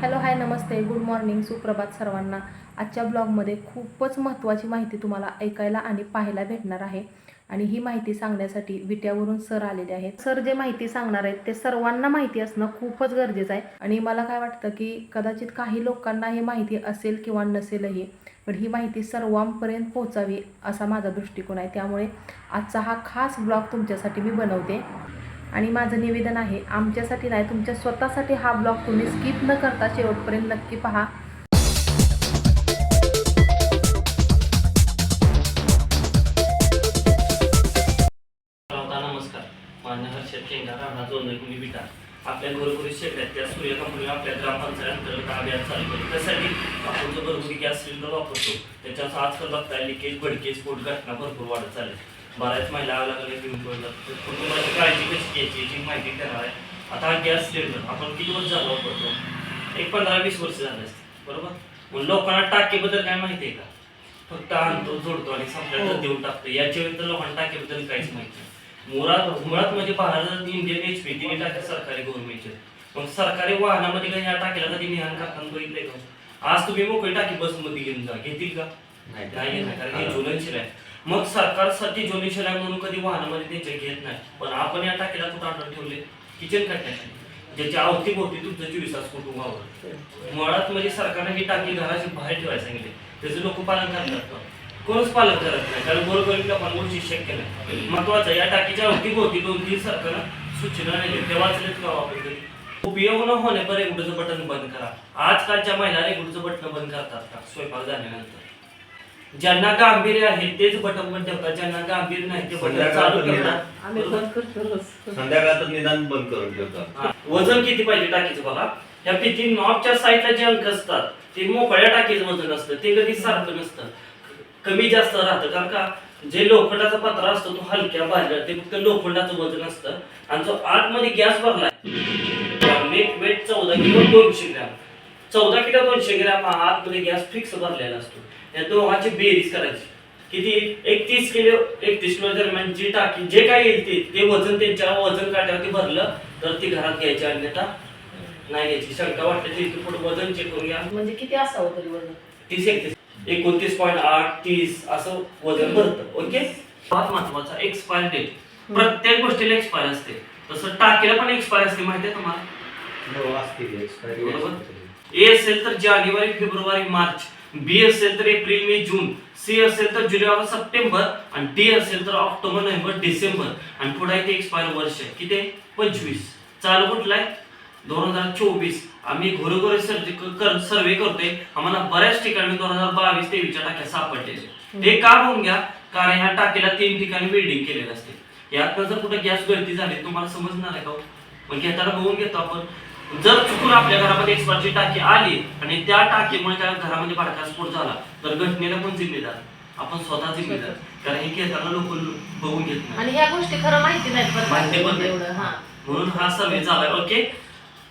Hello hi नमस्ते. Good morning. सुप्रभात सर्वांना. आजच्या ब्लॉगमध्ये खूपच महत्त्वाची माहिती तुम्हाला ऐकायला आणि पाहायला भेटणार आहे. आणि ही माहिती सांगण्यासाठी विट्यावरून सर आलेले आहेत. सर जे माहिती सांगणार आहेत ते सर्वांना माहिती असणं खूपच गरजेचं आहे. आणि मला काय वाटतं की कदाचित काही लोकांना ही माहिती असेल किंवा नसेलही पण ही माहिती सर्वांपर्यंत पोहोचावी असा माझा दृष्टिकोन आहे. त्यामुळे आजचा हा खास ब्लॉग तुमच्यासाठी मी बनवते. आणि माझं निवेदन आहे आमच्यासाठी नाही तुमच्या स्वतःसाठी हा ब्लॉग तुम्ही स्किप न करता शेवटपर्यंत नक्की पहा. नमस्कार. आपल्या घरोघरी शेगड्यात त्या सूर्य कंपनीला आपल्या ग्रामपंचायत अंतर्गत अभियान चालू केलं. त्यासाठी आपण जो घरगुती गॅस सिलेंडर वापरतो त्याच्यात आजकाल बघता लिकेज भडकेज स्फोट घटना भरपूर वाढत चालेल. बऱ्याच महिला लागल्या घेऊन याची माहिती देणार आहे. आता हा गॅस सिलेंडर आपण किती वर्ष झाला वापरतो? एक पंधरा वीस वर्ष झाले असते बरोबर? मग लोकांना टाकीबद्दल काय माहिती आहे का? फक्त आणतो जोडतो आणि संपल्यानंतर देऊन टाकतो. याच्या व्यतिरिक्त लोकांना टाकीबद्दल काहीच माहिती नाही. मुळात मुळात म्हणजे भारत इंडियन एच पी तिने टाक्या सरकारी गव्हर्नमेंटचे मग सरकारी वाहनामध्ये काही या टाकीला कधी निहान करताना बघितलंय का आज तुम्ही मोकळी टाकी बसमध्ये घेऊन जा. घेतील का? नाही. घेणार कारण हे ज्वलनशील आहे मग सरकारसाठी ज्वलनशील म्हणून कधी वाहनामध्ये त्यांचे घेत नाही. पण आपण या टाकीला कुठं आणून ठेवले? किचन कट्ट्याखाली ज्याच्या अवतीभोवती तुमचं चोवीस तास कुटुंबावर मुळात म्हणजे सरकारने ही टाकी घराची बाहेर ठेवायला सांगितले. त्याचे लोक पालन करतात का? कोणच पालन करत नाही. कारण गोरगरीब लोकांना गोष्टी शक्य नाही. महत्वाचं या टाकीच्या अवतीभोवती दोन तीन सरकारनं सूचना दिली. ते वाचलेत का आपण उपयोग न होण्यापर रेगुडचं बटन बंद करा. आजकालच्या महिला रेगुडचं बटन बंद करतात का? स्वयंपाक झाल्यानंतर. ज्यांना गांभीर्य आहे तेच बटन बंद ठेवतात. ज्यांना गांभीर्य नाही ते बटन चालू करतात. आम्ही बरोबर? बंद करतो. रोज. संध्याकाळचं निदान बंद करून ठेवतात. हा. वजन किती पाहिजे टाकीचं बघा. या पिती नॉबच्या साईडला जे अंक असतात ते मोकळ्या टाकीचं वजन असतं ते कधी सारखं नसतं. कमी जास्त राहतं कारण का? जे लोखंडाचा पत्रा असतो तो हलक्या बाहेर ते फक्त लोखंडाचं वजन असतं. आणि जो आतमध्ये गॅस भरलाय मेट वेट चौदा किलो दोनशे ग्रॅम. चौदा किलो दोनशे ग्रॅम हा आतमध्ये गॅस फिक्स भरलेला असतो. या दोघांची बेरीज करायची. किती? एकतीस किलो एकतीस किलो दरम्यान जी टाकी जे काय येईल ते ते वजन त्यांच्या वजन काट्यावरती भरलं तर ती घरात घ्यायची अन्यथा नाही घ्यायची. शंका वाटते ती इथून पुढे वजन चेक करून घ्या म्हणजे किती असावं तरी वजन? तीस एकतीस. एकोणतीस पॉईंट आठ तीस असं वजन भरतं. ओके? फार महत्त्वाचा एक्सपायर डेट प्रत्येक गोष्टीला एक्सपायर असते. तसं टाकीला पण एक्सपायर असते माहिती आहे तुम्हाला? हो, expiry बरोबर. ए असेल तर जानेवारी फेब्रुवारी मार्च. बी असेल तर एप्रिल मे जून सी असेल तर जुलै ऑगस्ट सप्टेंबर आणि डी असेल तर ऑक्टोबर नोव्हेंबर डिसेंबर. आणि पुढे आहे ते एक्सपायर वर्ष. आहे. किती आहे? पंचवीस. चालू कुठला आहे? दोन हजार चोवीस. आम्ही घरोघरी सर्वे सर्वे करतोय. आम्हाला बऱ्याच ठिकाणी दोन हजार बावीस तेवीसच्या टाक्या सापडलेल्या ते का होऊन घ्या? कारण ह्या टाकीला तीन ठिकाणी बिल्डिंग केलेलं असते. यात जर कुठे गॅस गळती झाली तुम्हाला समजणार आहे का हो? मग घेताना बघून घेतो आपण. जर चुकून आपल्या घरामध्ये एक्सपायरची टाकी आली आणि त्या टाकीमुळे त्या घरामध्ये भडका स्फोट झाला तर घटनेला पण जिम्मेदार? आपण स्वतः जिम्मेदार. कारण हे घेताना लोक बघून घेत नाही. आणि ह्या गोष्टी खरं माहिती नाहीत पण माहिती पण नाही. हा. म्हणून हा सर्वे झालाय. ओके?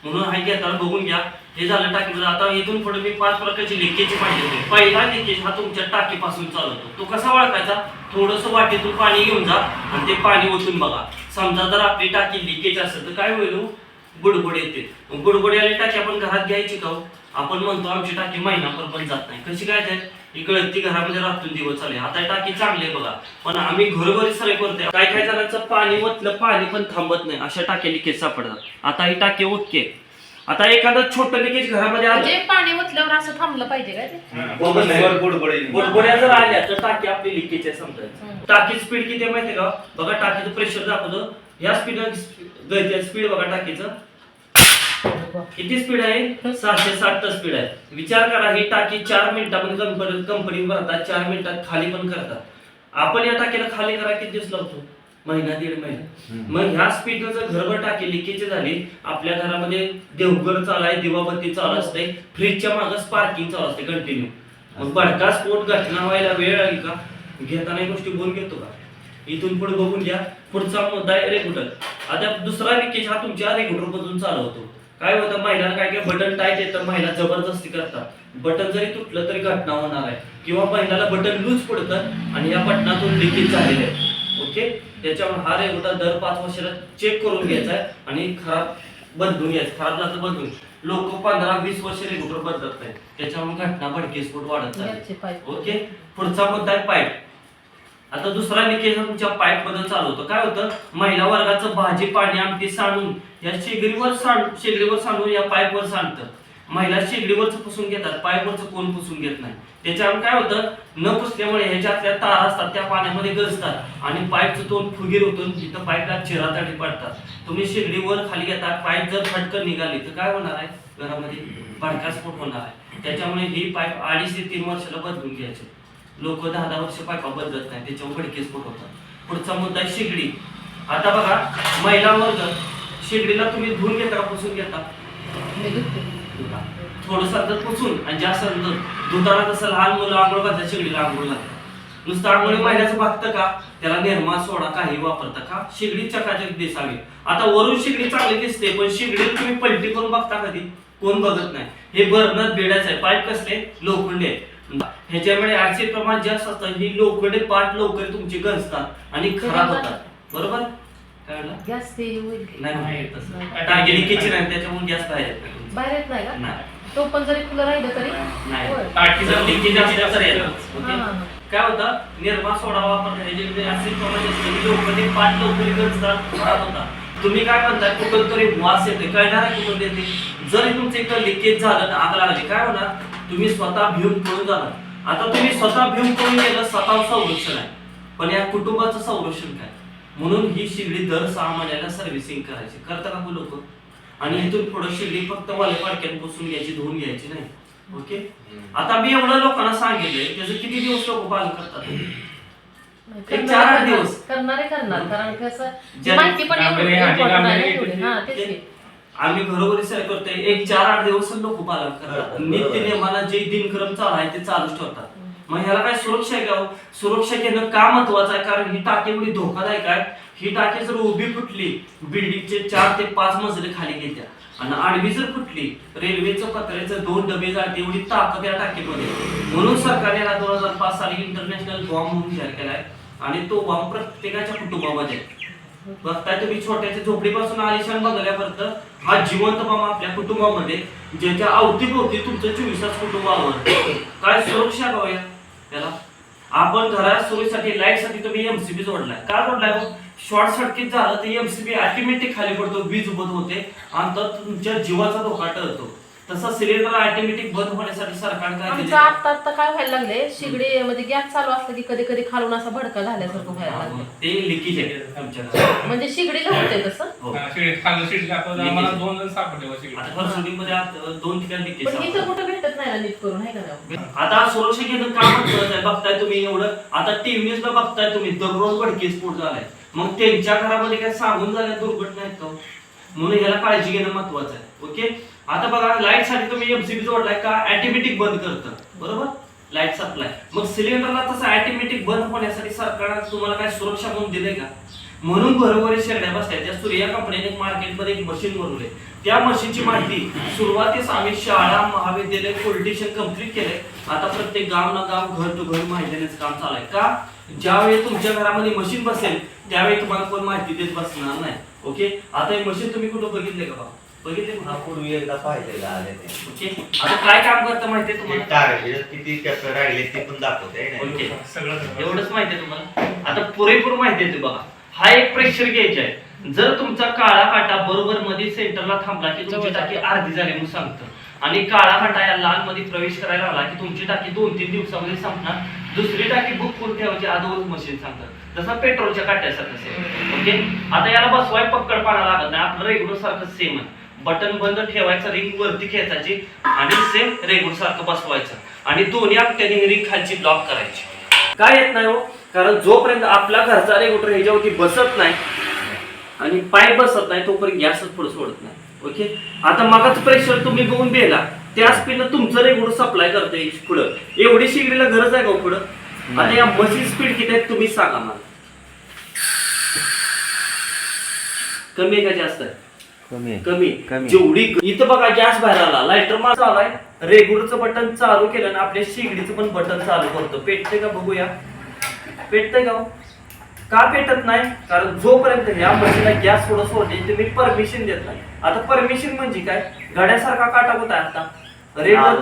म्हणून हा घेताना बघून घ्या. हे झालं टाकीचं. आता इथून पुढे मी पाच प्रकारची लिकेज पाहिजे पहिला लिकेज हा तुमच्या टाकीपासून चालू होतो तो कसा ओळखायचा थोडस वाटेतून पाणी घेऊन जा आणि ते पाणी ओतून बघा. समजा जर आपली टाकी लिकेज असेल तर काय होईल बुडबुड येते आली टाकी आपण घरात घ्यायची का हो? आपण म्हणतो आमची टाकी महिनाभर पण जात नाही. कशी काय जाईल ही गळती घरामध्ये राहतून दिवस चालले आता ही टाकी चांगली आहे बघा. पण आम्ही घरोघरी सगळे करतोय. काय काय जणांचं पाणी ओतलं पाणी पण थांबत नाही. अशा टाक्या लिकेज सापडतात. आता ही टाकी ओके आता एखादं छोटं लिकेज घरामध्ये आलं. म्हणजे पाणी ओतल्यावर असं थांबलं पाहिजे काय ते? बघून बुडबुडी. बुडबुड्या जर आल्या तर टाकी आपली लिकेज आहे समजायचं. हम्म. टाकी स्पीड किती माहितीये का? बघा टाकीचं प्रेशर दाखवतो. या स्पीड स्पीड बघा टाकीचं. किती स्पीड आहे? सहाशे साठ स्पीड आहे. विचार करा ही टाकी चार मिनिटामध्ये कंपनी कंपनी भरतात चार मिनिटात खाली पण करतात. आपण या टाकीला खाली करा किती दिवस लावतो? महिना दीड महिना. मग ह्या स्पीडनं जर घरभर टाकी लिकेज झाली आपल्या घरामध्ये देवघर चालू आहे दिवाबत्ती चालू असते फ्रीजच्या मागं स्पार्किंग चालू असते कंटिन्यू मग भडका स्फोट घटना व्हायला वेळ लागली का? घेताना गोष्टी बोलून घेतो का? इथून पुढे बघून घ्या. पुढचा मुद्दा आहे रेग्युटर आता दुसरा लिकेज हा तुमच्या रेग्युटर मधून चालू होतो काय होतं महिलांना काय काय बटन टाईट येतं महिला जबरदस्ती करतात. बटन जरी तुटलं तरी घटना होणार आहे. किंवा महिलाला बटन लूज पडतं आणि या बटनातून लिकेज झालेलं आहे. ओके? त्याच्यामुळे हा रेग्युटर दर पाच वर्षाला चेक करून घ्यायचा आहे आणि खराब बदलून घ्यायचं खराब झालं बदलून. लोक पंधरा वीस वर्ष रेग्युलर बदलत नाही त्याच्यामुळे घटना भडकेस्फोट वाढत. ओके? पुढचा मुद्दा आहे पाईप आता दुसरा लिकेज तुमच्या पाईपबद्दल चालू होतं. काय होतं? महिला वर्गाचं भाजी पाणी आमटी सांडून या शेगडीवर सांड शेगडीवर सांडून या पाईपवर सांडतं. महिला शेगडीवरच पुसून घेतात पाईपवरच कोण पुसून घेत नाही? त्याच्यावर काय होतं? न पुसल्यामुळे ह्याच्यातल्या तारा असतात त्या पाण्यामध्ये गजतात आणि पाईपचं तोंड फुगीर होतं तिथं पाईपला चिरातडी पडतात. तुम्ही शेगडीवर खाली घेतात पाईप जर फटकन निघाली तर काय होणार आहे? घरामध्ये भडकास्फोट होणार आहे. त्याच्यामुळे ही पाईप अडीच ते तीन वर्षाला बदलून घ्यायची. लोक दहा दहा वर्ष पायपा बदलत नाही त्याच्यामुळे भडके स्फोट होतात. पुढचा मुद्दा शेगडी. आता बघा महिला वर्ग शेगडीला तुम्ही धुवून घेता. का पुसून घेता. थोडस तर पुसून आणि जास्त धुताना कसं लहान मुलं आंघोळ घालतात शेगडीला आंघोळ घालतात. नुसतं आंघोळी महिन्याचं भागतं का? त्याला निर्मा सोडा काही वापरता का? शेगडी चकाचक दिसावी. आता वरून शेगडी चांगली दिसते पण शेगडी तुम्ही पलटी करून बघता कधी? कोण बघत नाही. हे बर्नर बेडाच आहे. पाईप कसले? लोखंडे. ह्याच्यामुळे ऍसिड प्रमाण जास्त असतं ही लोखंडे पार्ट लवकर तुमचे गंजतात आणि खराब होतात. बरोबर? गॅस? नाही किचन आहे त्याच्यामुळे गॅस बाहेर येत नाही. बाहेर येत नाही का? नाही. तो पण जरी खुलं राहिलं तरी. हा? हा, हा. काय होतं? निर्मा सोडा. लोखंडे पाच लवकर गंजतात खराब होतात. तुम्ही काय म्हणताय कुठं तरी वास येते कळणार आहे कुठून येते जर तुमचं इकडं लिकेज झालं तर आग लागली. काय होणार? तुम्ही स्वतः भिवून पळून जाणार. आता तुम्ही स्वतः भिवून पळून गेलं स्वतः संरक्षण आहे. पण या कुटुंबाचं संरक्षण काय? म्हणून ही शिगडी दर सहा महिन्याला सर्व्हिसिंग करायची. करता का लोक? आणि इथून पुढे शिगडी फक्त वाले पाडक्यात बसून घ्यायची धुवून घ्यायची नाही. ओके? आता मी एवढं लोकांना सांगितलंय त्याचं किती दिवस लोक पालन करतात? एक चार आठ करणार. दिवस. करणारे करणार. कारण कसं माहिती पण हा. आम्ही घरोघरी सेवा करतोय. एक चार आठ दिवस लोक पालन करतात. नित्य नियमाला जे दिनक्रम चालू आहे ते चालूच ठेवतात. मग ह्याला काय सुरक्षा आहे का हो? सुरक्षा घेणं का महत्वाचं आहे? कारण ही टाकी एवढी धोकादायक आहे. ही टाकी जर उभी फुटली बिल्डिंगचे चार ते पाच मजले खाली घेत्या आणि आडवी जर फुटली रेल्वेचं पत्र्याचं दोन डबे जाते एवढी ताकद या टाकीमध्ये. म्हणून सरकारने दोन हजार पाच साली इंटरनॅशनल बॉम्ब म्हणून जाहीर केलाय. आणि तो बॉम्ब प्रत्येकाच्या कुटुंबामध्ये आहे. बघताय तुम्ही छोट्याच्या झोपडीपासून आलिशान बघल्यापर्यंत हा जिवंत बॉम्ब आपल्या कुटुंबामध्ये ज्याच्या अवतीभोवती तुमचं चोवीस तास कुटुंबावर काय सुरक्षा गाव त्याला आपण घरात सोयीसाठी लाइटसाठी तुम्ही एमसीबी जोडलाय. का जोडलाय मग शॉर्ट सर्किट झालं तर एमसीबी ऑटोमॅटिक खाली पडतो वीज उभत होते आणि तर तुमच्या जीवाचा धोका टळतो. तसा सिलेंडर ऑटोमॅटिक बंद होण्यासाठी सरकार काय आमचं आता आता काय व्हायला लागले शिगडी म्हणजे गॅस चालू असलं की कधी कधी खालून असा भडका झाल्यासारखं व्हायला लागलं ते लिकेज आहे तुमच्या घरात. म्हणजे शिगडीला होते तसं? हो. शिडीत खाल्लं शिडीत आपण आम्हाला दोन जण सापडले बा शिडीत. आता आत दोन ठिकाणी लिकेज पण इथं कुठं भेटत नाही ना नीट करून आहे का नाही? आता सुरक्षा घेणं का महत्वाचं आहे बघताय तुम्ही एवढं. आता टीव्ही न्यूज बघताय तुम्ही. दररोज भडके स्फोट झालाय. मग त्यांच्या घरामध्ये काय सांगून झाल्या दुर्घटना आहेत का हो? म्हणून याला काळजी घेणं महत्वाचं आहे. ओके? आता बघा लाइटसाठी तुम्ही एमसीबी जोडलाय का? ऑटोमॅटिक बंद करतं. बरोबर? लाइट सप्लाय मग सिलेंडरला तसं ऑटोमॅटिक बंद होण्यासाठी सरकारनं तुम्हाला काय सुरक्षा म्हणून दिले का? म्हणून बरोबर शेरण्या बसल्या त्या सूर्या कंपनीने मार्केटमध्ये एक मशीन बनवले त्या मशीनची माहिती सुरुवातीस आम्ही शाळा महाविद्यालय पोलिटिशियन कंप्लीट केले आता प्रत्येक गाव ना गाव घर टू घर माहिती देण्याचं काम चालू आहे का? ज्यावेळी तुमच्या घरामध्ये मशीन बसेल त्यावेळी तुम्हाला कोण माहिती देत बसणार नाही. ओके आता हे मशीन तुम्ही कुठं बघितले का बाबा बघितले हा पूर्वी एकदा पाहिलेला आले ते ओके. आता काय काम करतं माहितीये तुम्हाला? टार्गेट किती चक्र राहिले ते पण दाखवते है ना? ओके. सगळं. एवढंच माहिती आहे तुम्हाला? आता पुरेपूर माहिती आहे ते बघा. हा एक प्रेक्षर घ्यायचा आहे. जर तुमचा काळा काटा बरोबर मध्ये सेंटरला थांबला की तुमची टाकी अर्धी झाली म्हणून सांगतं. आणि काळा काटा या लाल मध्ये प्रवेश करायला आला की तुमची टाकी दोन तीन दिवसामध्ये संपणार. दुसरी टाकी बुक करून ठेवायची अगोदर मशीन सांगतात. तसं पेट्रोलच्या काट्यासारखं सेम ओके? आता याला बसवाय पक्कड पाडा लागत नाही. आपलं रेग्युलर सारखं सेम आहे. बटन बंद ठेवायचं रिंग वरती खेचायची आणि सेम रेग्युलर सारखं बसवायचं. आणि दोन्ही आपल्याने रिंग खालची लॉक करायची. काय येत नाही हो? कारण जोपर्यंत आपला घरचा रेग्युलेटर ह्याच्यावरती बसत नाही आणि पाय बसत नाही तोपर्यंत गॅसच पुढे सोडत नाही. ओके? आता मगाच प्रेशर तुम्ही बघून दिला त्या स्पीडनं तुमचं रेग्युलर सप्लाय करते पुढं. एवढी शिगडीला गरज आहे का हो पुढं? आता या मशीन स्पीड किती आहे तुम्ही सांगा मला. कमी आहे का जास्त? आहे कमी आहे. कमी कमी. जेवढी इथं बघा गॅस बाहेर आला. लायटर माझा आलाय रेग्युलरचं बटन चालू केलं ना आपल्या शिगडीचं पण बटन चालू करतो. पेटते का बघूया. पेटते का हो? का पेटत नाही? कारण जोपर्यंत ह्या मशीनला गॅस थोडं सोडले तुम्ही परमिशन देत नाही. आता परमिशन म्हणजे काय? घड्यासारखा काटा आहे आता?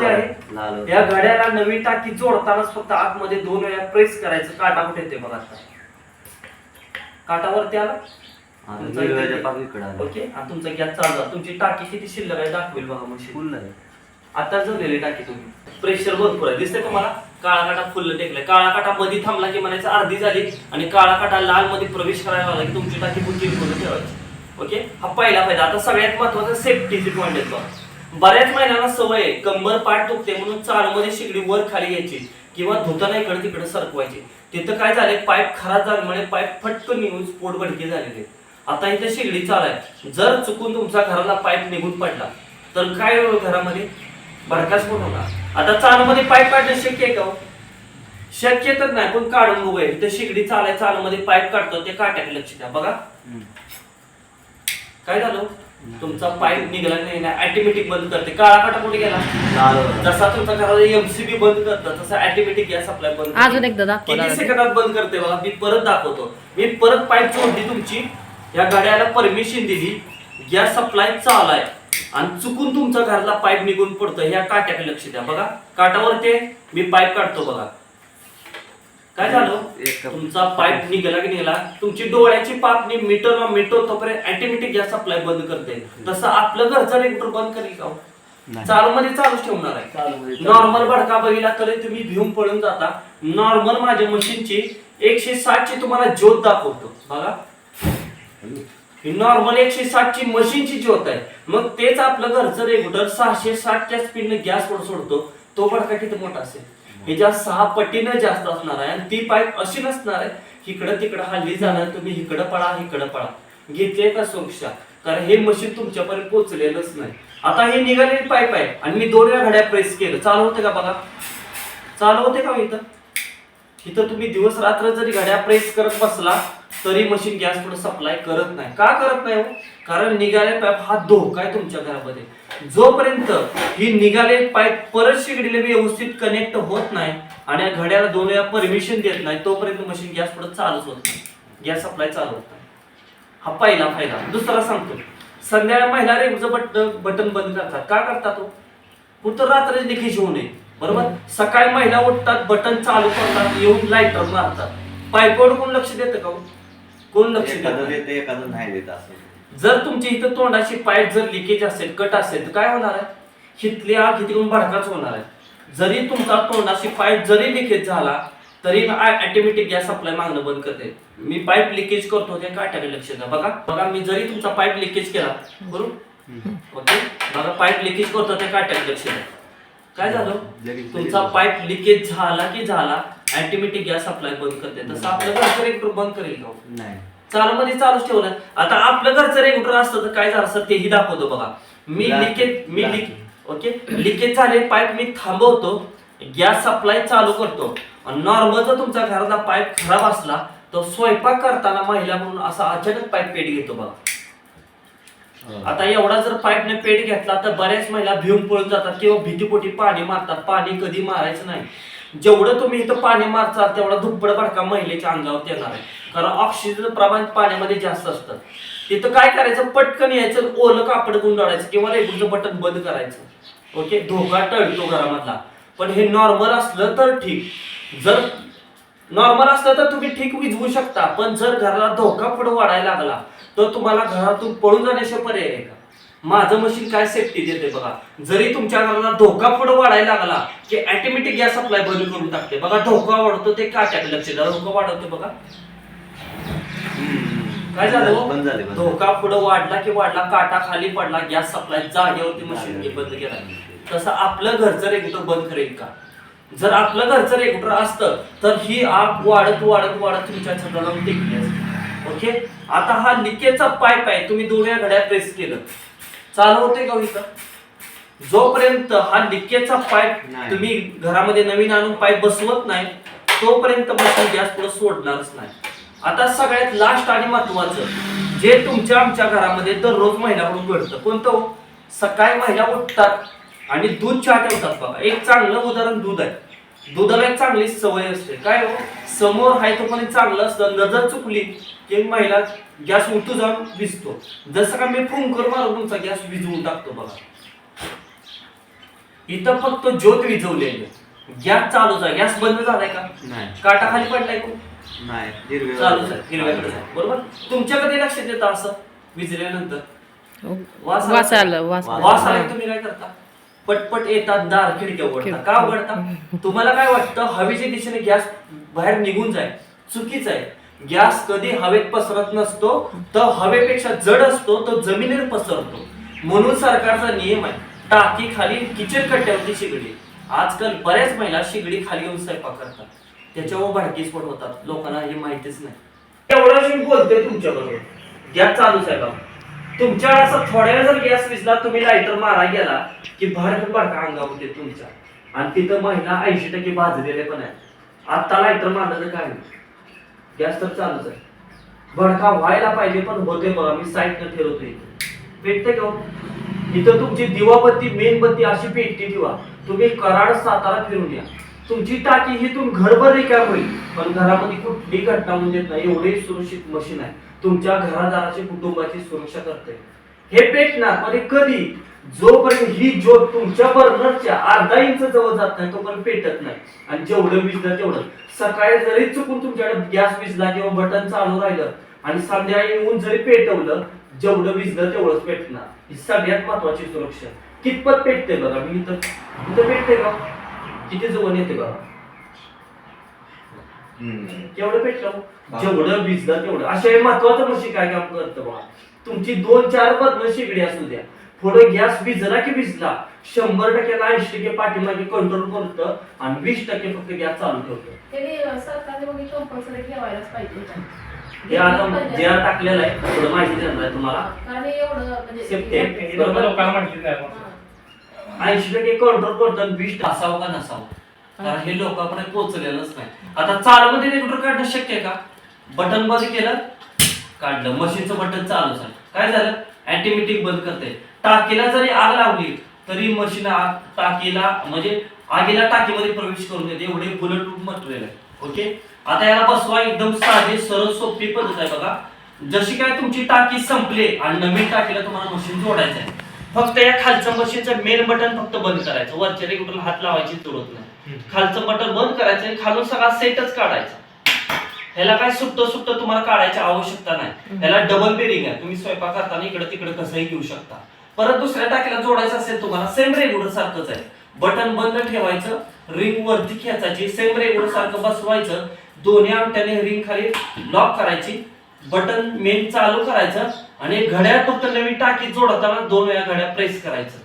आहे. लाल या घड्याला नवीन टाकी जोडतानाच फक्त आतमध्ये दोन वेळा प्रेस करायचं. काटा कुठे येते बघा आता. काटावरती आला? तुमचा इथे- हिरव्याच्या पाकीकडे आलं. ओके आणि तुमचा गॅस चालू झाला. तुमची टाकी किती शिल्लक आहे दाखवेल बघा मशीन फुल आहे. आता झालेली टाकी तुम्ही. प्रेशर भरपूर आहे. दिसतंय तुम्हाला? काळा काटा फुल टेकलाय. काळा काटा मध्ये थांबला की म्हणायचं अर्धी झाली आणि काळा काटा लाल मध्ये प्रवेश करायला लागला की तुमची टाकी बुकिंग करून ठेवायची. ओके? हा पहिला फायदा. आता सगळ्यात महत्त्वाचा सेफ्टीची पॉईंट येतो बऱ्याच महिन्यांना सवय आहे. कंबर पाठ दुखते म्हणून चालमध्ये शिगडी वर खाली घ्यायची किंवा धुताना इकडे तिकडे सरकवायची. तिथं काय झालंय? पाईप खराब झाल्यामुळे पाईप फटकन निघून स्फोट भडके झालेले आता इथे शिगडी चालाय जर चुकून तुमचा घराला पाईप निघून पडला तर काय घरामध्ये? भडका स्फोट होणार? आता चालमध्ये पाईप काढणं शक्य आहे का हो? शक्य तर नाही पण काढून बघूया. इथे शिगडी चालाय चालमध्ये पाईप काढतो ते काट्याकडे लक्ष द्या. बघा. काय झालं तुमचा पाईप निघाला नाही ना ऑटोमॅटिक बंद करते. काळा काटा कुठे गेला? जसा तुमचा घराला एमसीबी बंद करतं तसा ऑटोमॅटिक गॅस सप्लाय बंद करतं. अजून एकदा किती. सेकंदात बंद करते बघा मी परत दाखवतो. मी परत पाईप जोडली तुमची या गाड्याला परमिशन दिली. गॅस सप्लाय चालाय. आणि चुकून तुमचा घराला पाईप निघून पडतं ह्या काट्याकडे लक्ष द्या. बघा काटावर ते मी पाईप काढतो बघा. काय झालं? तुमचा पाईप निघाला की निघाला? तुमची डोळ्याची पापणी मीटर मीटर तोपर्यंत ऑटोमॅटिक गॅस सप्लाय बंद करते. तसं आपलं घरचं रेग्युलेटर बंद करेल का हो? चालू मध्ये चालूच ठेवणार आहे. नॉर्मल भडका बघितला तरी तुम्ही भिवून पळून जाता. नॉर्मल माझ्या मशीनची एकशे साठ ची तुम्हाला ज्योत दाखवतो. बघा. ही नॉर्मल एकशे साठची मशीनची मशीनची होत आहे मग तेच आपलं घरचं रेग्युलर सहाशे साठच्या स्पीडनं गॅस वर सोडतो तो भडका किती मोठा असेल. हे ज्या सहा पटीनं जास्त असणार आहे आणि ती पाईप अशी नसणार आहे इकडं तिकडं हल्ली जाणार तुम्ही इकडं पळा इकडं पळा. घेतले का सुरक्षा कारण हे मशीन तुमच्यापर्यंत पोहोचलेलंच नाही. आता हे निघालेली पाईप आहे आणि मी दोन वेळा घड्या प्रेस केलं. चालू होते का बघा? चालू होते का हो इथं? इथं तुम्ही दिवस रात्र जरी घड्या प्रेस करत बसला तरी मशीन गॅस पुढे सप्लाय करत नाही. का करत नाही हो? कारण निघाले पाईप हा धोका आहे तुमच्या घरामध्ये. जोपर्यंत ही निघाले पाईप परत शिगडीला व्यवस्थित कनेक्ट होत नाही आणि या घड्याला दोन वेळा परमिशन देत नाही तोपर्यंत मशीन गॅस पुढे चालूच होत नाही. गॅस सप्लाय चालू होत नाही. हा पहिला फायदा. दुसरा सांगतो. संध्याकाळी महिला रेमचं बटन बटन बंद करतात. का करतात हो? तो पुढचं रात्री लिकेज होऊ नये. बरोबर? सकाळी महिला उठतात बटन चालू करतात येऊन लाईटर मारतात. पाईपवर कोण लक्ष देतं का हो? कोण लक्ष देत एखादं नाही. देते एखादं नाही देत असं. जर तुमची इथं तोंडाची पाईप जर लिकेज असेल कट असेल तर काय होणार आहे? हिथली आग हिथून भडकाच होणार आहे. जरी तुमचा तोंडाची पाईप जरी लिकेज झाला तरी ऑटोमॅटिक गॅस सप्लाय मागणं बंद करते. मी पाईप लिकेज करतो त्या काट्याकडे लक्ष द्या. बघा बघा मी जरी तुमचा पाईप लिकेज केला बरोबर? ओके? बघा पाईप लिकेज करतो त्या काट्याकडे लक्ष द्या. काय झालं? तुमचा पाईप लिकेज झाला की झाला ऑटोमॅटिक गॅस सप्लाय बंद करते. तसं आपलं घरचं रेग्युलेटर बंद करेल का हो? नाही. चालूमध्ये चालूच ठेवलं. आता आपलं घरचं रेग्युलेटर असतं तर काय झालं असतं तेही दाखवतो बघा. मी लिकेज मी. लिक ओके लिकेज झाले पाईप मी थांबवतो. गॅस सप्लाय चालू करतो. नॉर्मल जर तुमच्या घराचा पाईप खराब असला तर स्वयंपाक करताना महिला म्हणून असा अचानक पाईप पेट घेतो बघा. आता एवढा जर पाईपने पेट घेतला तर बऱ्याच महिला भिवून पळून जातात किंवा भीतीपोटी पाणी मारतात. पाणी कधी मारायचं नाही. जेवढं तुम्ही इथं पाणी मारचाल तेवढा दुप्पट भडका महिलेच्या अंगावर येणार आहे. कारण ऑक्सिजन प्रमाण पाण्यामध्ये जास्त असतं. तिथं काय करायचं? पटकन यायचं ओलं कापड गुंडाळायचं किंवा रेगुलचं बटन बंद करायचं. ओके धोका टळतो घरामधला. पण हे नॉर्मल असलं तर ठीक. जर नॉर्मल असलं तर तुम्ही ठीक विझवू शकता. पण जर घराला धोका पुढे वाढायला लागला तर तुम्हाला घरातून पळून जाण्याशिवाय पर्याय आहे का? माझं मशीन काय सेफ्टी देते बघा. जरी तुमच्या घराला धोका पुढे वाढायला लागला की ऑटोमॅटिक गॅस सप्लाय बंद करून टाकते बघा धोका वाढतो ते काट्याकडे लक्ष द्या. धोका वाढवते बघा. काय झालं हो? झाले. धोका पुढे वाढला की वाढला काटा खाली पडला गॅस सप्लाय जागेवरती मशीन बंद केला. तसं आपलं घरचं रेग्युलेटर बंद करेल का? जर आपलं घरचं रेग्युलेटर असतं तर ही आग वाढत वाढत वाढत तुमच्या छताला टेकली असते. ओके? आता हा लिकेजचा पाईप आहे. तुम्ही दोन्ही घड्या प्रेस केलं. चालू होते का इथं जोपर्यंत हा लिकेजचा पाईप. तुम्ही घरामध्ये नवीन आणून पाईप बसवत नाही तोपर्यंत मशीन गॅस पुढे सोडणारच नाही. आता सगळ्यात लास्ट आणि महत्वाचं जे तुमच्या आमच्या घरामध्ये दररोज महिलाकडून घडतं कोणतं हो? सकाळी महिला उठतात आणि दूध चहा ठेवतात बघा. एक चांगलं उदाहरण दूध आहे. दुधाला एक चांगली सवय असते. काय हो? समोर आहे तो पण चांगलं असतं. नजर चुकली की महिला गॅस उठू जाऊन विजतो. जसं का मी फुंकर मारून तुमचा गॅस विजवून टाकतो बघा. इथं फक्त ज्योत विजवलेली गॅस चालूच आहे गॅस बंद झालाय का? नाही. काटा खाली पडलाय का नाही. हिरवे चालूच आहे हिरव्याकडे. बरोबर? तुमच्या कधी लक्षात येतं असं विजल्यानंतर? वास आला. वास आलं वास आलं. तुम्ही काय करता? पटपट येतात दार खिडक्या उघडता का उघडता तुम्हाला काय वाटतं? हवेच्या दिशेने गॅस बाहेर निघून जाय. चुकीच आहे. गॅस कधी हवेत पसरत नसतो तर हवेपेक्षा जड असतो तो जमिनीवर पसरतो. म्हणून सरकारचा नियम आहे टाकी खाली किचन कट्ट्यावरती शिगडी. आजकाल बऱ्याच महिला शिगडी खाली येऊन स्वयंपाक करतात. त्याच्यावर भडकी स्फोट होतात. लोकांना हे माहितीच नाही. एवढा बोलतोय तुमच्या बरोबर गॅस चालूच आहे बाबा तुमच्या असं थोड्या वेळ जर गॅस विजला तुम्ही लायटर मारा गेला की भरक भडका अंगावर होते तुमच्या आणि तिथं महिला ऐंशी टक्के भाजलेले पण आहेत. आत्ता लायटर मारलं तर काय? नाही गॅस तर चालूच आहे. भडका व्हायला पाहिजे पण होते बघा मी साईडनं फिरवतो इथे. पेटते का हो? इथं तुमची दिवाबत्ती मेणबत्ती अशी पेटते दिवा. तुम्ही कराड सातारा फिरून या. तुमची टाकी ही तुम घरभर रिकाम होईल. पण घरामध्ये कुठली घटना म्हणजे नाही. एवढे सुरक्षित मशीन आहे. तुमच्या घरादाराची कुटुंबाची सुरक्षा करते. हे पेटणार म्हणजे कधी जोपर्यंत ही ज्योत तुमच्या बर्नरच्या अर्धा इंच जवळ जात नाही तोपर्यंत पेटत नाही. आणि जेवढं विजलं तेवढं. सकाळी जरी चुकून तुमच्याकडे गॅस विजला किंवा बटन चालू राहिलं आणि संध्याकाळी येऊन जरी पेटवलं जेवढं विजलं तेवढंच पेटणार. ही सगळ्यात महत्वाची सुरक्षा. कितपत पेटते बघा मी इथं इथं पेटते का? किती जवळ येते बघा. केवढं पेटलं जेवढं भिजलं तेवढं. अशा हे महत्वाचं मशीन काय काम करतं बघा तुमची दोन चार बदल शेगडी असू द्या. पुढे गॅस भिजला की भिजला शंभर टक्क्याला ऐंशी टक्के पाठीमागे कंट्रोल करतं आणि वीस टक्के फक्त गॅस चालू ठेवतं. हे जे आता टाकलेलं आहे थोडं माहिती देणार आहे तुम्हाला. हे म्हणजे. ऐंशी टक्के कंट्रोल करतो आणि वीस असावं का नसावं? कारण हे लोकांपर्यंत पोहोचलेलंच नाही. आता चालूमध्ये रेग्युलर काढणं शक्य आहे का? बटन बंद केलं काढलं. मशीनचं बटन चालू झालं. काय झालं? अँटीमेटिक बंद करते टाकीला जरी आग लावली तरी मशीन आग टाकीला म्हणजे आगीला टाकीमध्ये प्रवेश करून देते एवढे बुलेट प्रूफ मटेरियल आहे. ओके आता याला बसवा एकदम साधी सरळ सोपी पद्धत आहे बघा. जशी काय तुमची टाकी संपली आणि नवीन टाकीला तुम्हाला मशीन जोडायचं आहे फक्त या खालचं मशीनचं मेन बटन फक्त बंद करायचं. वरच्या रेग्युलर हात लावायची जरूरत नाही. खालचं बटन बंद करायचं आणि खालून सगळा सेटच काढायचा. ह्याला काय सुट्ट सुट्ट तुम्हाला काढायची आवश्यकता नाही. ह्याला डबल बेरिंग आहे. तुम्ही स्वयंपाक करताना इकडे तिकडे कसंही घेऊ शकता. परत दुसऱ्या टाकीला जोडायचं असेल तुम्हाला सेम रेग्युलर सारखंच आहे. बटन बंद ठेवायचं रिंग वरती खेचायची सेम रेग्युलर सारखं बसवायचं. दोन्ही अंगठ्याने रिंग खाली लॉक करायची. बटन मेन चालू करायचं आणि घड्याळ फक्त नवीन टाकी जोडताना दोन वेळा घड्याळ प्रेस करायचं.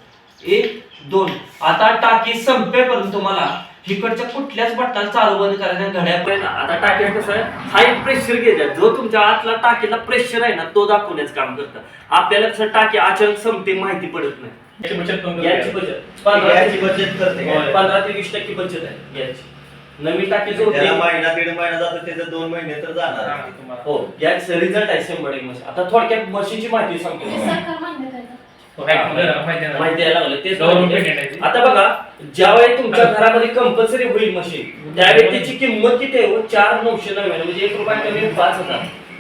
एक दोन. आता टाकी संपेपर्यंत तुम्हाला इकडच्या कुठल्याच बटनाला चालू बंद करायचं घड्याळ आता टाकीत कसं आहे हाय प्रेशर घ्यायचा जो तुमच्या आतला टाकीला प्रेशर आहे ना तो दाखवण्याचं काम करतं आपल्याला कसं टाकी अचानक संपते माहिती पडत नाही याची बचत याची. बचत पंधरा याची बचत करते होय, काय? पंधरा ते वीस टक्के बचत आहे याची नवीन टाकी जोडली त्याला महिना दीड महिना जातो त्याचं दोन महिने तर जाणार हा. तुम्हाला. हो गॅस रिझल्ट आहे शंभर एक मशीन आता थोडक्यात मशीनची माहिती सांगतो हे. सरकार? तो काय आपल्याला माहिती आहे ना. माहिती द्यायला लागलं तेच Government माहिती patent आहे. आहे ती. आता बघा ज्यावेळी तुमच्या घरामध्ये कंपल्सरी होईल मशीन त्यावेळी त्याची किंमत किती आहे? हो? चार नऊशे नव्याण्णव म्हणजे एक रुपया कमी पाच हजार.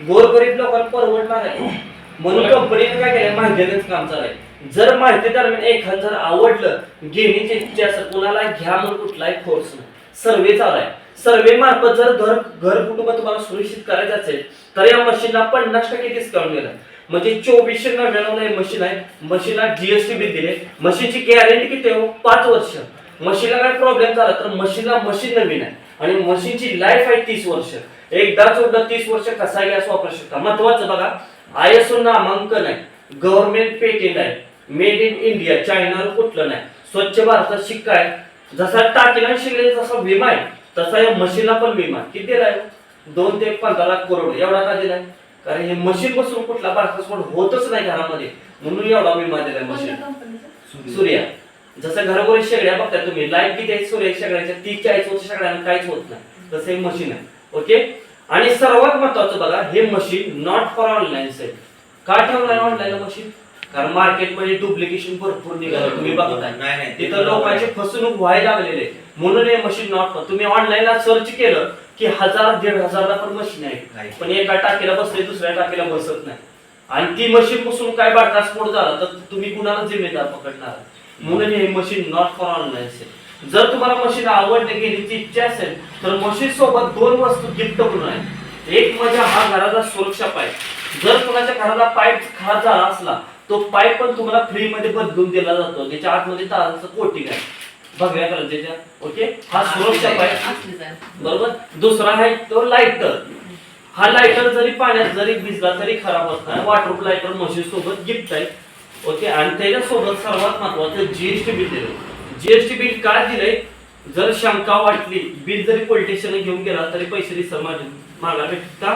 गोरगरीब लोकांना परवडणार आहे. म्हणून कंपनीने काय केलं माहिती देण्याचं काम चालू आहे. जर माहिती दरम्यान एखादं जर आवडलं घेण्याची इच्छा असेल कुणाला घ्या म्हणून कुठलाही फोर्स नाही. सर्वे चालू आहे. सर्वे मार्फत जर घर घर कुटुंब तुम्हाला सुरक्षित करायचं असेल तर या मशीनला पन्नास टक्के डिस्काउंट दिलाय म्हणजे चोवीसशे नव्याण्णव हे मशीन आहे. मशीनला जीएसटी बिल दिले. मशीनची गॅरंटी किती आहे हो? पाच वर्ष. मशीनला काय प्रॉब्लेम झाला तर मशीनला मशीन नवीन आहे. आणि मशीनची लाईफ आहे तीस वर्ष. एकदा सुद्धा तीस वर्ष कसा गॅस वापरू शकता? महत्वाचं बघा आय एस ओ नामांकन आहे. गव्हर्नमेंट पेटेंट आहे. मेड इन इंडिया चायनावर कुठलं नाही. स्वच्छ भारतात शिक्का आहे. जसा टाकीला शिकले जसा विमा आहे तसा या मशीनला पण विमा किती दिलाय दोन ते पंधरा लाख करोड. एवढा का दिलाय? कारण हे मशीन बसून कुठला भारतास्फोट होतच नाही घरामध्ये. म्हणून एवढा विमा दिलाय कोणत्या मशीन. सूर्या. जसं घरोघरी शेगड्या बघताय तुम्ही लाइट किती आहे? सूर्य शेगड्याच्या तीस चाळीस वर्ष शेगड्याला काहीच होत नाही. तसं हे मशीन आहे. ओके? आणि सर्वात महत्वाचं बघा हे machine not for online sale का ठेवलंय ऑनलाईन मशीन? कारण मार्केटमध्ये डुप्लिकेशन भरपूर निघालं तुम्ही बघताय. नाही नाही ते तिथं लोकांची फसवणूक व्हायला लागलेली आहे. म्हणून हे मशीन नॉट तुम्ही ऑनलाईनला सर्च केलं की हजार दीड हजारला पण मशीन आहे. पण एका टाकीला बसले दुसऱ्या टाकीला बसत नाही. आणि ती मशीन पासून काय बाटलास्फोट झाला तर तुम्ही कुणाला जिम्मेदार पकडणार? म्हणून हे मशीन नॉट फॉर ऑनलाईन असेल जर तुम्हाला मशीन आवडते घेण्याची इच्छा असेल तर मशीन सोबत दोन वस्तू गिफ्ट म्हणून आहे एक म्हणजे हा घराचा सुरक्षा पाईप जर कुणाच्या घराचा पाईप खराब झाला असला तो पाईप पण तुम्हाला फ्री मध्ये बदलून दिला जातो. त्याच्या आतमध्ये ताराचं कोटिंग आहे. भगव्या कलरच्या ओके? हा सुरक्षा पाईप बरोबर? दुसरा आहे तो लायटर हा लायटर जरी पाण्यात जरी भिजला तरी खराब होत नाही वॉटरप्रूफ लायटर मशीन सोबत गिफ्ट आहे. ओके? आणि त्याच्यासोबत सर्वात महत्वाचं जीएसटी बिल दिलं जीएसटी बिल का दिलंय? जर शंका वाटली बिल जरी पोलिटिशियन घेऊन गेला तरी पैसे रिसर मागा भेटता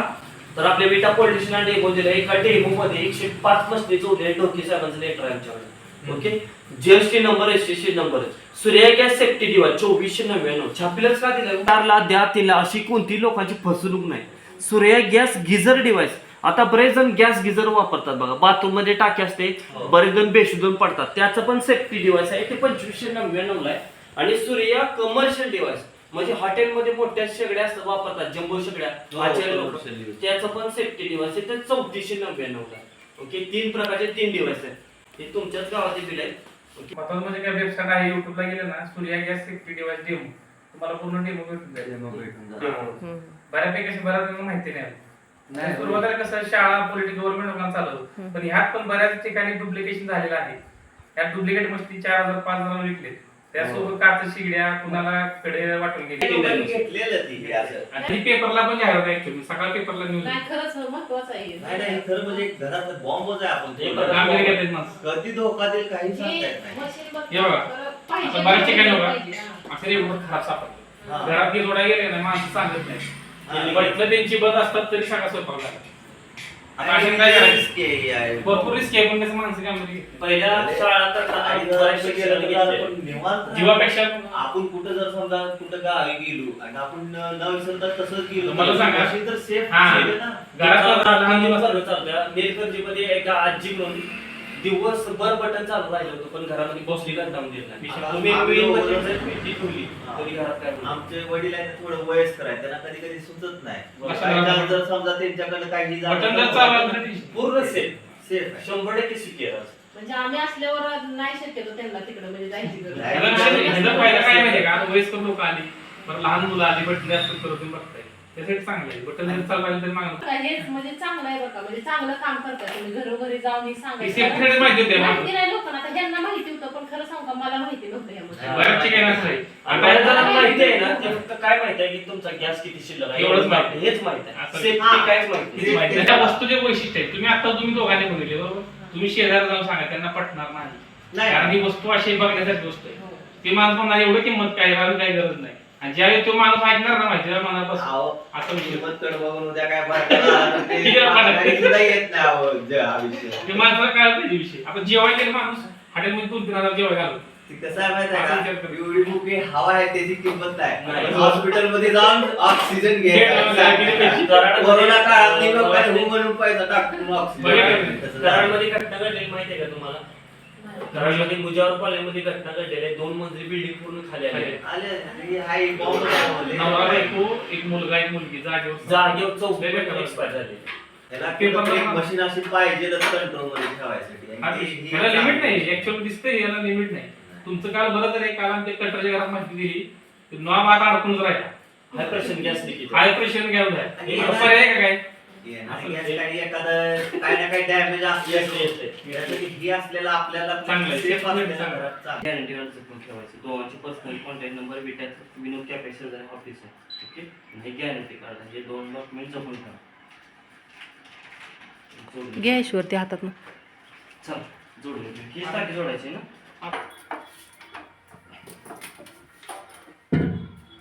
तर आपल्या बेटा पोलिटिशियन डेमो दिला एका डेमो मध्ये एकशे पाच मशनी जोडले ढोकी साहेबांचं लेटर आमच्याकडे. Okay? GST number STC number Surya gas safety दिवा चोवीसशे नव्याण्णव. छापीलच का दिलं? कारला द्या तिला अशी कोणती लोकांची फसवणूक नाही. Surya gas geyser device. आता बरेच जण गॅस गिझर वापरतात बघा. बाथरूममध्ये टाकी असते हो. बरेच जण बेशुद्धून पडतात. त्याचं पण सेफ्टी डिव्हाइस आहे. ते पंचवीसशे नव्याण्णवला आहे. आणि सूर्या कमर्शियल डिव्हाइस म्हणजे हॉटेलमध्ये मोठ्या शेगड्या असतात वापरतात जम्बो शेगड्या. हो. त्याचं पण सेफ्टी डिव्हाइस आहे. ते चौतीसशे नव्याण्णवला ओके तीन प्रकारचे तीन डिव्हाइस आहेत. हे तुमच्याच गावातील बिल आहेत. महत्वाचं म्हणजे काय वेबसाईट आहे युट्यूबला गेले ना Surya gas safety device demo तुम्हाला पूर्ण डेमो भेटून जाईल. बऱ्यापैकी अशी बऱ्याच जणांना माहिती नाही. नाही. सुरुवातीला कसं शाळा पॉलिटिक गव्हर्नमेंट लोकांना चालवलं. पण ह्यात पण बऱ्याच ठिकाणी डुप्लिकेशन झालेलं आहे. या डुप्लिकेट मस्ती चार हजार पाच हजार विकले त्यासोबत काच शिगड्या कुणाला कडे वाटून गेले लोकांनी घेतलेलं ती हे असं. आणि ती पेपरला पण जाहिरात ऍक्च्युअली सकाळ पेपरला न्यूज नाही खरंच महत्वाचं नाही आहे नाही खरं म्हणजे घरात बॉम्बच आहे आपण ते. बघा. अमेरिकेत आहेत माणसं कधी धोका देईल काही सांगता येत नाही हे बघा. पाहिजे आता बऱ्याच ठिकाणी बघा पाहिजे. असे रेकॉर्ड खराब सापडले हा. घरात की जोडा गेले ना माणसं सांगत नाही हा. त्यांची बद असतात तरी सांगा स्वयंपाक झाला आता काय करायचं आहे. भरपूर रिस्क आहे पण कसं माणसं कामगिरी घेते. पहिल्या शाळा आणि तर. आपण निवांत जीवापेक्षा आपण कुठं जर समजा कुठं गावी गेलो आणि आपण न विसरता तसंच गेलो मला तर सांगा. मशीन तर सेफ हा. ना घरात लहान मुलं एका आजी म्हणून दिवसभर बटन चालू राहिलं होतं पण घरामध्ये बसली का दम देत नाही. आता तुम्ही आम्ही wheel दोघं मध्ये जण- जर पेटी ठेवली. तरी घरात काय होणार? आमचे वडील आहेत थोडं वयस्कर आहे त्यांना कधी कधी सुचत नाही. बरं. काही काळ जर समजा त्यांच्याकडे काही बटन जर पूर्ण सेफ आहे. शंभर टक्के सिक्युअर म्हणजे आम्ही असल्यावर नाही शक्यतो त्यांना तिकडे म्हणजे जायची गरज नाही. ह्याला विषय- ह्याचा फायदा काय माहितीये का? आता वयस्कर लोक आली बरं लहान मुलं आली बटन जास्त करून बघताय त्यासाठी चांगलं आहे. बटन जर चालवायला तरी मागणं हेच म्हणजे चांगलं आहे बरं का म्हणजे चांगलं काम करतात तुम्ही. घरोघरी जाऊन हे हे सांगायचं माहिती होते माहिती. नाही लोकांना. आता ज्यांना माहिती होतं पण खरं सांगू का मला माहिती नव्हतं या गोष्टी. बऱ्याच ठिकाणी असं आहे आणि बऱ्याच आता जणांना माहिती आहे ना ते फक्त काय माहिती आहे की तुमचा गॅस किती शिल्लक आहे? एवढंच माहिती. हेच माहिती आहे. असं- सेफ्टी हा. माहिती नाही. त्या वस्तूचे वैशिष्ट्य आहे तुम्ही आता तुम्ही दोघांनी बघितले बरोबर? तुम्ही शेजारी जाऊन सांगा त्यांना पटणार नाही. नाही. कारण ही वस्तू अशी बघण्यासारखी वस्तू आहे. हो. ती माणूस म्हणणार एवढं किंमत काय राहून काही गरज नाही. आणि ज्यावेळी तो माणूस ऐकणार ना माहिती म्हणा बस अहो, असं विषय बघून उद्या काय आला ते ठीक आहे, आपण- माघारी सुद्धा येत नाही अहो, ज- हा विषय. ते माणसाला काय पाहिजे विषय आपण जेवायला गेलं माणूस हॉटेलमध्ये दोन तीन हजार जेवायला घालतो ती कसं आहे माहिती असं आहे विचार का कर. एवढी मोठी हवा आहे त्याची किंमत नाही. नाही हॉस्पिटलमध्ये जाऊन ऑक्सिजन घे, किती पैसे? कोरोना काळात ती लोकांनी हो म्हणून पैसा टाकून ऑक्सिजन बरोबर. तसं झालं. कराडमध्ये घटना घडलेली माहिती आहे का तुम्हाला कराडमध्ये मुजावर कॉलेजमध्ये घटना घडलेली आहे दोन मजली बिल्डिंग पूर्ण खाली आली आहे. आले हे बॉम्ब बायको एक मुलगा एक मुलगी. जागेवर जागेवर चौक लय बेकार एक्सपायर झाले त्याला एक बनवा. मशीन अशी पाहिजे कंट्रोलमध्ये ठेवायसाठी. आणि ती- ही याला लिमिट नाही. चांगली. ऍक्च्युअली दिसतंय याला लिमिट नाही. तुमचं काल बरं तरी काल आमच्या कटरच्या घरात माहिती दिली. नॉब आता अडकूनच राहिला. High pressure gas leakage high pressure घ्यावं आणि आहे पर्याय का काय? गॅस काही एखादं काही ना काही डॅमेज असले असलेला आपल्याला आहे. गॅरंटी कार्ड जपून ठेवायचं. दोघांचे personal contact number Vinod office आहे. ओके हे गॅरंटी कार्ड आहे हे दोन डॉक्युमेंट जपून ठेवा. जोडून घ्या ईश्वर ते हातात चल. हीच टाकी जोडायची ना?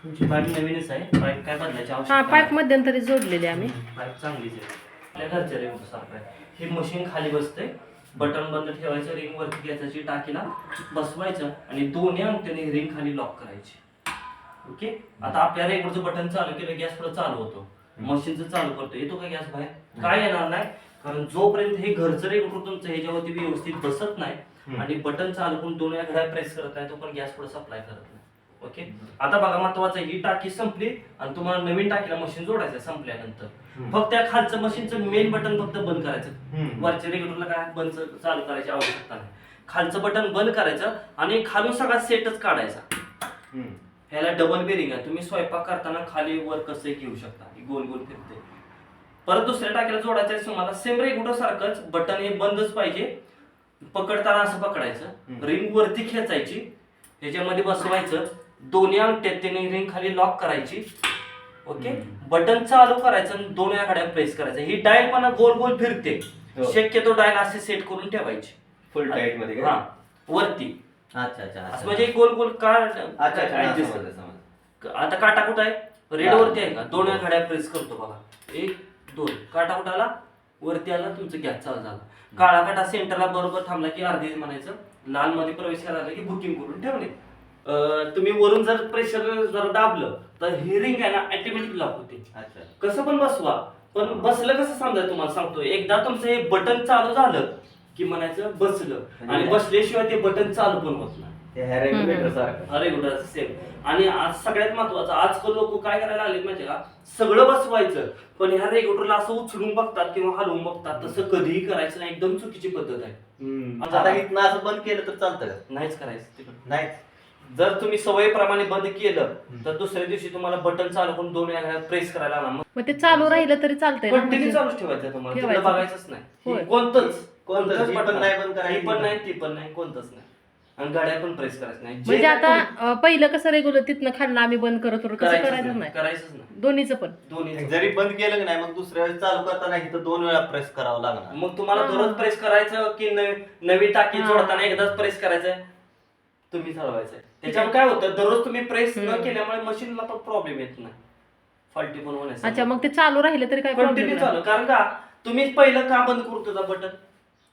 तुमची पाईप नवीनच आहे. पाईप काय बदलायची हा आवश्यकता पाईप नाही. मध्यंतरी जोडलेले आम्ही. पाईप चांगलीच आहे. आपल्या घरच्या रिंग सारखं आहे हे मशीन खाली बसते बटन बंद ठेवायचं रिंग वरती घ्यायची टाकीला बसवायचं आणि दोन्ही अंगठ्याने रिंग खाली लॉक करायची. ओके आता आपल्या रेगुलरचं बटन चालू केलं गॅस पुढे चालू होतो. मशीनचं चालू करतो येतो का गॅस बाहेर? काय येणार नाही. कारण जोपर्यंत हे घरचं रेग्युलेटर तुमचं ह्याच्यावरती व्यवस्थित बसत नाही. आणि बटन चालू करून दोन वेळा घड्याळ प्रेस करत नाही तो पण गॅस पुढे सप्लाय करत नाही. ओके आता बघा महत्वाचं ही टाकी संपली आणि तुम्हाला नवीन टाकीला मशीन जोडायचं संपल्यानंतर. फक्त त्या खालचं मशीनचं मेन बटन फक्त बंद करायचं. वरच्या रेग्युलरला काय बंद चालू करायची आवश्यकता नाही. खालचं बटन बंद करायचं आणि खालून सगळा सेटच काढायचा. ह्याला डबल बेरिंग आहे. तुम्ही स्वयंपाक करताना खाली वर कसंही घेऊ शकता. ही गोल गोल फिरते परत दुसऱ्या टाकीला जोडायचं तुम्हाला सेम रेग्युलर सारखंच बटन हे बंदच पाहिजे. पकडताना असं पकडायचं. रिंग वरती खेचायची. ह्याच्यामध्ये बसवायचं. दोन्ही अंगठ्यात त्याने रिंग खाली लॉक करायची. ओके. बटन चालू करायचं आणि दोन गाड्या प्रेस करायचं. ही डायल पण गोल गोल फिरते. हो. शक्यतो डायल असे सेट करून ठेवायची. फुल टाईटमध्ये हा? वरती. अच्छा अच्छा असं. म्हणजे गोल गोल का अच्छा अच्छा. हा, adjust समजलं, समजलं. आता काटा कुठं आहे? रेड. वरती आहे का? दोन घड्या प्रेस करतो बघा. एक दोन. काटा कुठं आला? वरती आला. तुमचं गॅस चालू झाला. काळा काटा सेंटरला बरोबर थांबला की अर्धी म्हणायचं. लाल मध्ये प्रवेश करायला की बुकिंग करून ठेवणे. तुम्ही वरून जर प्रेशर जर दाबलं तर ही रिंग आहे ना ऑटोमॅटिक लॉक होते. अच्छा. कसं पण बसवा. पण बसलं कसं समजायचं तुम्हाला? सांगतो एकदा तुमचं हे बटन चालू झालं की म्हणायचं बसलं. आणि बसल्याशिवाय ते बटन चालू पण होत नाही. रेग्युलेटर सारखं. सेम आणि आज सगळ्यात महत्वाचं आजकाल लोक काय करायला आले माहितीये का? सगळं बसवायचं. पण ह्या रेग्युलेटरला असं उचलून बघतात किंवा हलवून बघतात. तसं कधीही करायचं नाही. एकदम चुकीची पद्धत आहे. आता इथनं असं बंद केलं तर चालतं का? नाहीच करायचं. तिकडं. नाही जर तुम्ही सवयीप्रमाणे बंद केलं तर दुसऱ्या दिवशी तुम्हाला बटन चालू करून दोन वेळा प्रेस करायला लागणार. मग ते चालू राहिलं तरी चालतंय ना कंटिन्यू म्हणजे? चालूच ठेवायचं तुम्हाला. तिकडं ठेवायचं. बघायचंच नाही. होय. हे कोणतंच कोणतंच ही पण नाही बंद करायची. ही पण नाही ती पण नाही कोणतंच नाही. आणि गाड्या पण प्रेस करायचं नाही. जे म्हणजे आता अं, पहिलं कसं रेग्युलर तिथनं खाल्लं आम्ही बंद करत होतो करायचंच करायचं नाही. नाही. करायचंच नाही. दोन्हीचं पण. दोन्ही जरी बंद केलं की नाही मग दुसऱ्या वेळेस चालू करताना इथं दोन वेळा प्रेस करावं लागणार. मग तुम्हाला हा. दररोज प्रेस करायचं की नवी- नवी टाकी हा. जोडताना एकदाच प्रेस करायचंय? तुम्ही चालवायचंय. त्याच्यामुळे काय होतं? दररोज तुम्ही प्रेस न हम्म. केल्यामुळे मशीनला पण प्रॉब्लेम येत नाही. फॉल्टी पण अच्छा मग ते चालू राहिलं तरी काय प्रॉब्लेम कंटिन्यू नाही. चालू. कारण का? तुम्ही पहिलं का बंद करतो होता बटन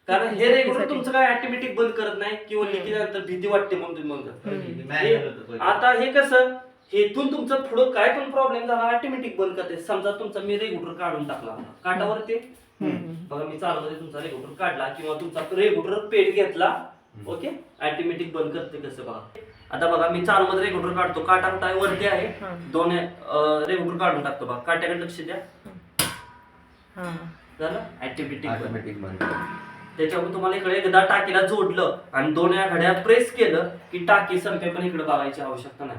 कारण हे रेग्युलर. तुमचं काय ऑटोमॅटिक बंद करत नाही किंवा हम्म. लिखी नंतर भीती वाटते म्हणून तुम्ही बंद करता. हम्म. Manual होतं पहिले. आता हे कसं? हेतून तुमचं पुढं काय पण प्रॉब्लेम झाला ऑटोमॅटिक बंद करते. समजा तुमचा मी रेग्युलर काढून टाकला. काटावरती हम्म. बघा मी चालवते तुमचा रेग्युलेटर काढला किंवा तुमचा रेग्युलेटर पेट घेतला. ओके ऑटोमॅटिक बंद करते कसं बघा. आता बघा मी चालू मध्ये रेग्युलेटर काढतो. काटा आहे? वरती आहे. दोन रेग्युलेटर काढून टाकतो बघा. काट्याकडे लक्ष द्या. हा. झालं? त्याच्यामुळे तुम्हाला इकडे एकदा टाकीला जोडलं आणि दोन या घड्या प्रेस केलं की टाकी संपे पण इकडे बघायची आवश्यकता नाही.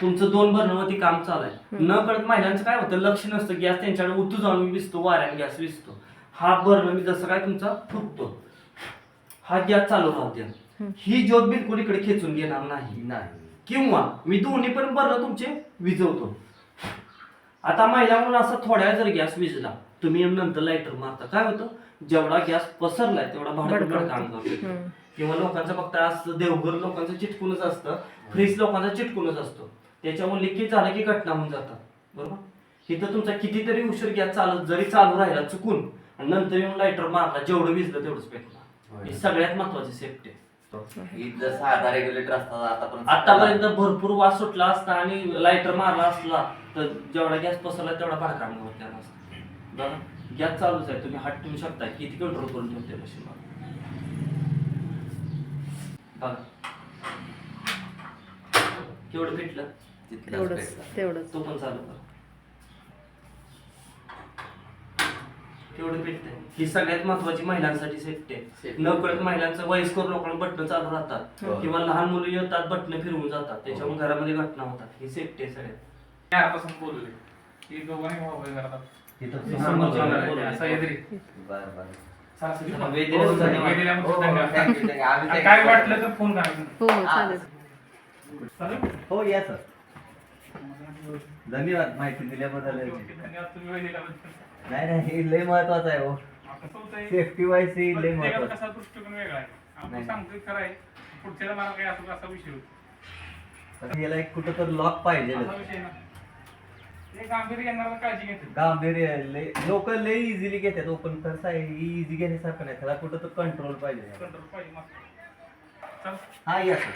तुमचं दोन बर्नरवरती काम चालू आहे. न कळत महिलांचं काय होतं? लक्ष नसतं. गॅस त्यांच्याकडे उतू जाऊन विसतो वाऱ्याने गॅस विसतो. हा बर्नर मी जसं काय तुमचा फुटतो. हा गॅस चालू राहते. ही ज्योत बिलकुल इकडे खेचून घेणार नाही. नाही. किंवा मी दोन्ही पण बर्नर तुमचे विजवतो. आता महिला म्हणून असा थोड्या वेळ जर गॅस विजला तुम्ही नंतर लाईटर मारता. काय होतं? जेवढा गॅस पसरलाय तेवढा भाडं. काम करतो. किंवा लोकांचं फक्त असतं देवघर लोकांचं चिटकूनच असतं. फ्रीज लोकांचा चिटकूनच असतो. त्याच्यामुळे लिकेज झालं की घटना होऊन जातात बरोबर? इथं तुमचा कितीतरी उशीर गॅस चालत जरी चालू राहिला चुकून आणि नंतर येऊन लाईटर मारला जेवढं विजलं तेवढंच पेटणार ही सगळ्यात महत्वाची सेफ्टी इथं साधा रेग्युलेटर असतात आतापर्यंत आतापर्यंत भरपूर वास सुटला असता आणि लाईटर मारला असला तर जेवढा गॅस पसरला तेवढा भडका होत्या नसता गॅस चालूच आहे. तुम्ही हात ठेवू शकता. किती कंट्रोल करून ठेवते मशीन बघा. केवढं तिथलाच तेवढंच. तेवढंच. तो पण चालू कर. केवढं पेटतंय ही सगळ्यात महत्वाची महिलांसाठी सेफ्टी आहे. Safety. न कळत महिलांचं वयस्कर लोकांना बटणं चालू राहतात. हो. किंवा लहान मुलं येतात बटणं फिरवून जातात. त्याच्यामुळे घरामध्ये घटना होतात. ही सेफ्टी आहे सगळ्यात. यापासून बोलले की दोघांनी तिथं हे समोर समोर बरं, बरं. सासरी पण. वेदिला हो, धन्यवाद. वेदिला पण हो, हो, धन्यवाद. thank you, thank you. आम्ही आणि thank काय you. वाटलं तर फोन करा. हो चालेल. चालेल? या सर धन्यवाद माहिती दिल्याबद्दल. धन्यवाद. तुम्ही नाही नाही हे लय महत्वाचं आहे हो. कसं होतंय? सेफ्टी वाईज हे लय प्रत्येकाचा महत्वाचं. कसा दृष्टिकोन वेगळा आहे. आपण नाही. सांगतोय खरं आहे पुढच्याला मला काही असं असा विषय होतो. याला एक कुठं तर लॉक पाहिजे विषय ना. हे गांभीर्य घेणारा काळजी घेते. गांभीर्य लय लोक लय इझिली घेतात ओपन कसं आहे इझी घेण्यासारखं नाही. त्याला कुठं तर कंट्रोल पाहिजे. कंट्रोल पाहिजे मस्त. चल. हा या सर